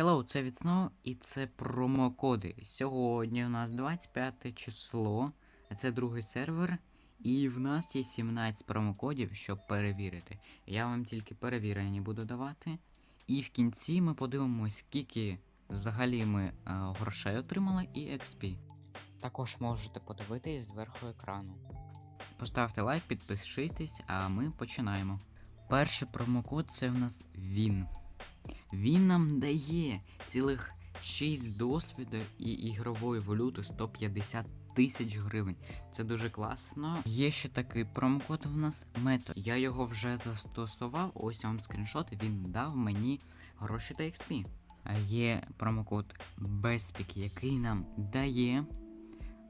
Hello, це від і це промокоди. Сьогодні у нас 25 число, це другий сервер, і в нас є 17 промокодів, щоб перевірити. Я вам тільки перевірені буду давати. І в кінці ми подивимось, скільки взагалі ми е, грошей отримали і XP. Також можете подивитись зверху екрану. Поставте лайк, підпишитесь, а ми починаємо. Перший промокод це в нас він. Він нам дає цілих 6 досвіду і ігрової валюти 150 тисяч гривень. Це дуже класно. Є ще такий промокод в нас метод. Я його вже застосував. Ось вам скріншот. Він дав мені гроші та XP. Є промокод Безпік, який нам дає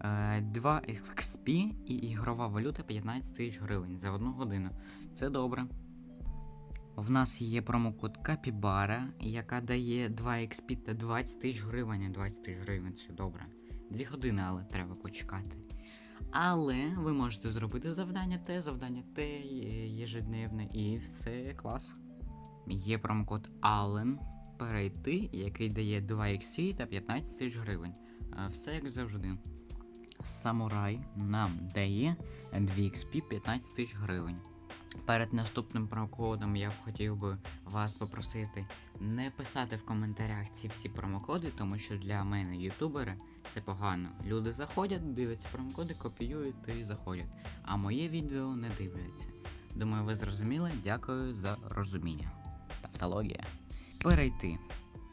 е, 2 XP і ігрова валюта 15 тисяч гривень за одну годину. Це добре. В нас є промокод Капібара, яка дає 2 XP та 20 тисяч гривень. 20 тисяч гривень це добре. Дві години, але треба почекати. Але ви можете зробити завдання те, завдання є- єжедневне, і все клас. Є промокод Allen перейти, який дає 2 XP та 15 тисяч гривень. Е, Все як завжди. Самурай нам дає 2 XP 15 тисяч гривень. Перед наступним промокодом я б хотів би вас попросити не писати в коментарях ці всі промокоди, тому що для мене, ютубери, це погано. Люди заходять, дивляться промокоди, копіюють і заходять. А моє відео не дивляться. Думаю, ви зрозуміли. Дякую за розуміння. Тавтологія. Перейти.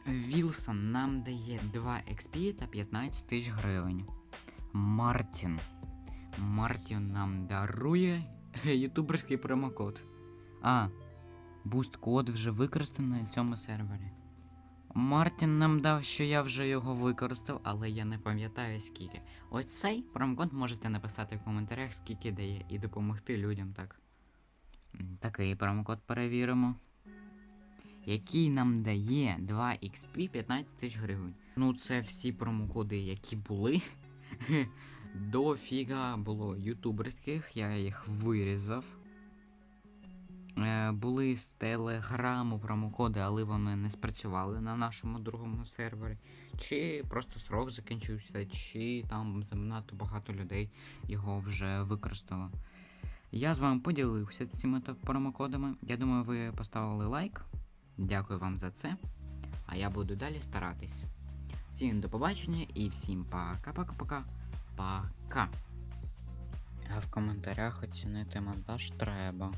Вілсон нам дає 2 XP та 15 тисяч гривень. Мартін. Мартін нам дарує ютуберський промокод. А, буст-код вже використаний на цьому сервері. Мартін нам дав, що я вже його використав, але я не пам'ятаю скільки. Ось цей промокод можете написати в коментарях, скільки дає, і допомогти людям так. Такий промокод перевіримо. Який нам дає 2 XP 15 тисяч гривень. Ну, це всі промокоди, які були. Дофіга було ютуберських, я їх вирізав. Е, були з телеграму промокоди, але вони не спрацювали на нашому другому сервері. Чи просто срок закінчився, чи там занадто багато людей його вже використало. Я з вами поділився цими промокодами. Я думаю, ви поставили лайк. Дякую вам за це. А я буду далі старатись. Всім до побачення і всім пока-пока-пока. Пока. А в коментарях оцінити монтаж треба.